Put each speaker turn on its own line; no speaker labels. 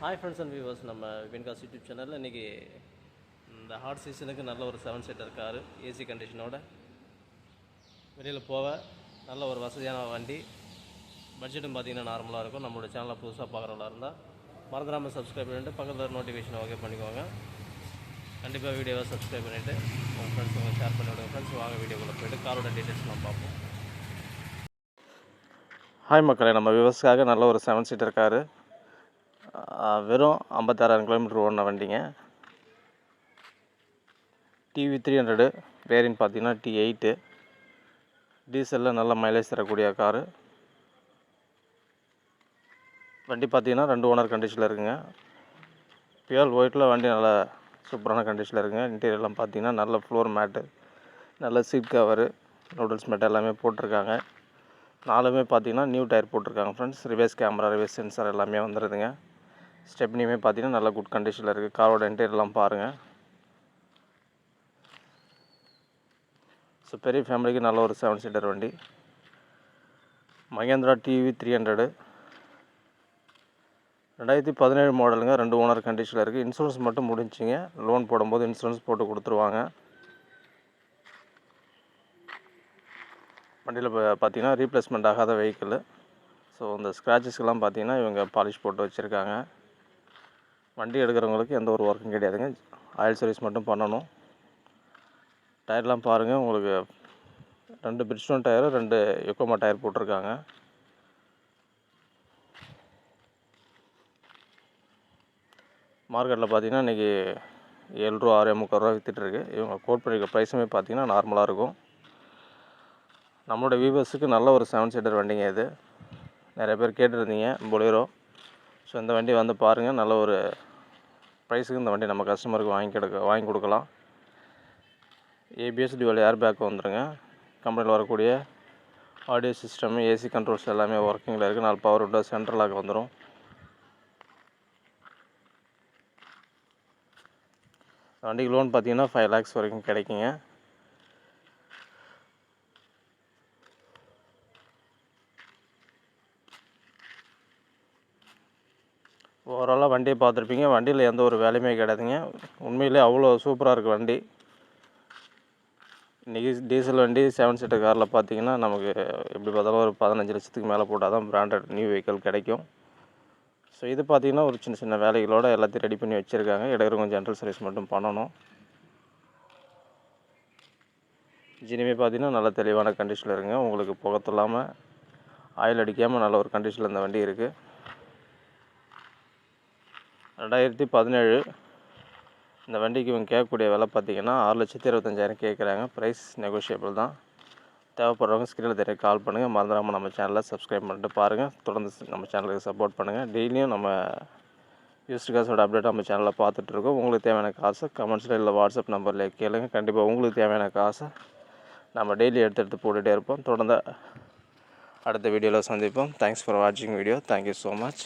Hi friends and viewers நம்ம வின்காஸ் YouTube சேனலில் இன்றைக்கி இந்த ஹாட் சீசனுக்கு நல்ல ஒரு செவன் சீட்டர் காரு ஏசி கண்டிஷனோட வெளியில் போக நல்ல ஒரு வசதியான வண்டி. பட்ஜெட்டும் பார்த்தீங்கன்னா நார்மலாக இருக்கும். நம்மளோட சேனலை புதுசாக பார்க்குறவங்களா இருந்தால் மறந்துடாமல் சப்ஸ்கிரைப் பண்ணிவிட்டு பக்கத்தில் நோட்டிஃபிகேஷன் ஓகே பண்ணிக்கோங்க. கண்டிப்பாக வீடியோவை சப்ஸ்கிரைப் பண்ணிவிட்டு உங்கள் ஃப்ரெண்ட்ஸ் உங்கள் ஷேர் பண்ணி விடுங்க. ஃப்ரெண்ட்ஸ் வாங்க வீடியோக்குள்ளே போய்ட்டு காரோட டீட்டெயில்ஸ் நம்ம பார்ப்போம். ஹாய் மக்களே நம்ம விவசாயிக்காக நல்ல ஒரு செவன் சீட்டர் காரு வெறும் ஐம்பத்தாறாயிரம் கிலோமீட்டர் ஓடின வண்டிங்க. டிவி த்ரீ ஹண்ட்ரடு வேரியன்ட் பார்த்தீங்கன்னா டி எயிட்டு டீசலில் நல்ல மைலேஜ் தரக்கூடிய காரு. வண்டி பார்த்தீங்கன்னா ரெண்டு ஓனர் கண்டிஷனில் இருக்குங்க. பியூர் ஒயிட்டில் வண்டி நல்ல சூப்பரான கண்டிஷனில் இருக்குங்க. இன்டீரியர்லாம் பார்த்தீங்கன்னா நல்ல ஃப்ளோர் மேட்டு நல்ல சீட் கவரு நூடுல்ஸ் மேட் எல்லாமே போட்டிருக்காங்க. நாலுமே பார்த்தீங்கன்னா நியூ டயர் போட்டிருக்காங்க friends reverse camera reverse sensor எல்லாமே வந்துடுதுங்க ஸ்டெப்னியுமே பார்த்தீங்கன்னா நல்லா குட் கண்டிஷனில் இருக்குது காரோட இன்டீரியர்லாம் பாருங்கள் ஸோ பெரிய ஃபேமிலிக்கு நல்ல ஒரு செவன் சீட்டர் வண்டி. மகேந்திரா டிவி த்ரீ ஹண்ட்ரடு ரெண்டாயிரத்தி பதினேழு மாடலுங்க ரெண்டு ஓனர் கண்டிஷனில் இருக்குது இன்சூரன்ஸ் மட்டும் முடிஞ்சிங்க. லோன் போடும்போது இன்சூரன்ஸ் போட்டு கொடுத்துருவாங்க. வண்டியில் இப்போ பார்த்தீங்கன்னா ரீப்ளேஸ்மெண்ட் ஆகாத வெஹிக்கிள் ஸோ இந்த ஸ்க்ராச்சஸ்க்கெல்லாம் பார்த்தீங்கன்னா இவங்க பாலிஷ் போட்டு வச்சுருக்காங்க. வண்டி எடுக்கிறவங்களுக்கு எந்த ஒரு ஒர்க்கும் கிடையாதுங்க. ஆயில் சர்வீஸ் மட்டும் பண்ணணும். டயர்லாம் பாருங்கள் உங்களுக்கு ரெண்டு பிரிட்ஜ்டோன் டயரு ரெண்டு எக்கோமா டயர் போட்டிருக்காங்க. மார்க்கெட்டில் பார்த்தீங்கன்னா இன்றைக்கி ஏழு ரூபா ஆறு முக்கால் ரூபா விற்றுட்ருக்கு இவங்க கோட் பண்ணியிருக்க ப்ரைஸுமே பார்த்தீங்கன்னா நார்மலாக இருக்கும். நம்மளோட வியூவர்ஸுக்கு நல்ல ஒரு செவன் சீட்டர் வண்டிங்க இது. நிறைய பேர் கேட்டிருந்தீங்க பொலேரோ ஸோ இந்த வண்டி வந்து பாருங்கள் நல்ல ஒரு ப்ரைஸுக்கு இந்த வண்டி நம்ம கஸ்டமருக்கு வாங்கி கொடுக்க வாங்கி கொடுக்கலாம். ஏபிஎஸ் டியூவல் ஏர் பேக் வந்துடுங்க கம்பெனியில் வரக்கூடிய ஆடியோ சிஸ்டம் ஏசி கண்ட்ரோல்ஸ் எல்லாமே ஒர்க்கிங்கில் இருக்குது நாலு பவர் விண்டோ சென்ட்ரல் லாக் வந்துடும் வண்டிக்கு லோன் பார்த்தீங்கன்னா ஃபைவ் லேக்ஸ் வரைக்கும் கிடைக்குங்க. ஓவராலாக வண்டியை பார்த்துருப்பீங்க. வண்டியில் எந்த ஒரு வேலையுமே கிடையாதுங்க. உண்மையிலே அவ்வளோ சூப்பராக இருக்குது வண்டி. இன்றைக்கி டீசல் வண்டி செவன் சீட்டர் காரில் பார்த்தீங்கன்னா நமக்கு எப்படி பார்த்தாலும் ஒரு பதினஞ்சு லட்சத்துக்கு மேலே போட்டால் தான் பிராண்டட் நியூ வெஹிக்கிள் கிடைக்கும். ஸோ இது பார்த்தீங்கன்னா ஒரு சின்ன சின்ன வேலைகளோட எல்லாத்தையும் ரெடி பண்ணி வச்சுருக்காங்க. இடையில கொஞ்சம் ஜென்ரல் சர்வீஸ் மட்டும் பண்ணணும். ஜினிமே பார்த்தீங்கன்னா நல்ல தெளிவான கண்டிஷனில் இருங்க. உங்களுக்கு புகத்தில்லாமல் ஆயில் அடிக்காமல் நல்ல ஒரு கண்டிஷனில் இந்த வண்டி இருக்குது ரெண்டாயிரத்தி பதினேழு இந்த வண்டிக்கு இவங்க கேட்கக்கூடிய விலை பார்த்தீங்கன்னா ஆறு லட்சத்தி இருபத்தஞ்சாயிரம் கேட்குறாங்க. ப்ரைஸ் நெகோஷியபிள் தான். தேவைப்படுறவங்க ஸ்க்ரீனில் தெரிய கால் பண்ணுங்கள் மறந்துடாமல் நம்ம சேனலை சப்ஸ்கிரைப் பண்ணிட்டு பாருங்கள் தொடர்ந்து நம்ம சேனலுக்கு சப்போர்ட் பண்ணுங்கள் டெய்லியும் நம்ம யூஸ்டு காசோட அப்டேட் நம்ம சேனலில் பார்த்துட்ருக்கோம் உங்களுக்கு தேவையான காசை கமெண்ட்ஸில் இல்லை வாட்ஸ்அப் நம்பரில் கேளுங்கள் கண்டிப்பாக உங்களுக்கு தேவையான காசை நம்ம டெய்லி எடுத்து எடுத்து போட்டுகிட்டே இருப்போம். தொடர்ந்து அடுத்த வீடியோவில் சந்திப்போம். தேங்க்ஸ் ஃபார் வாட்சிங் video thank you so much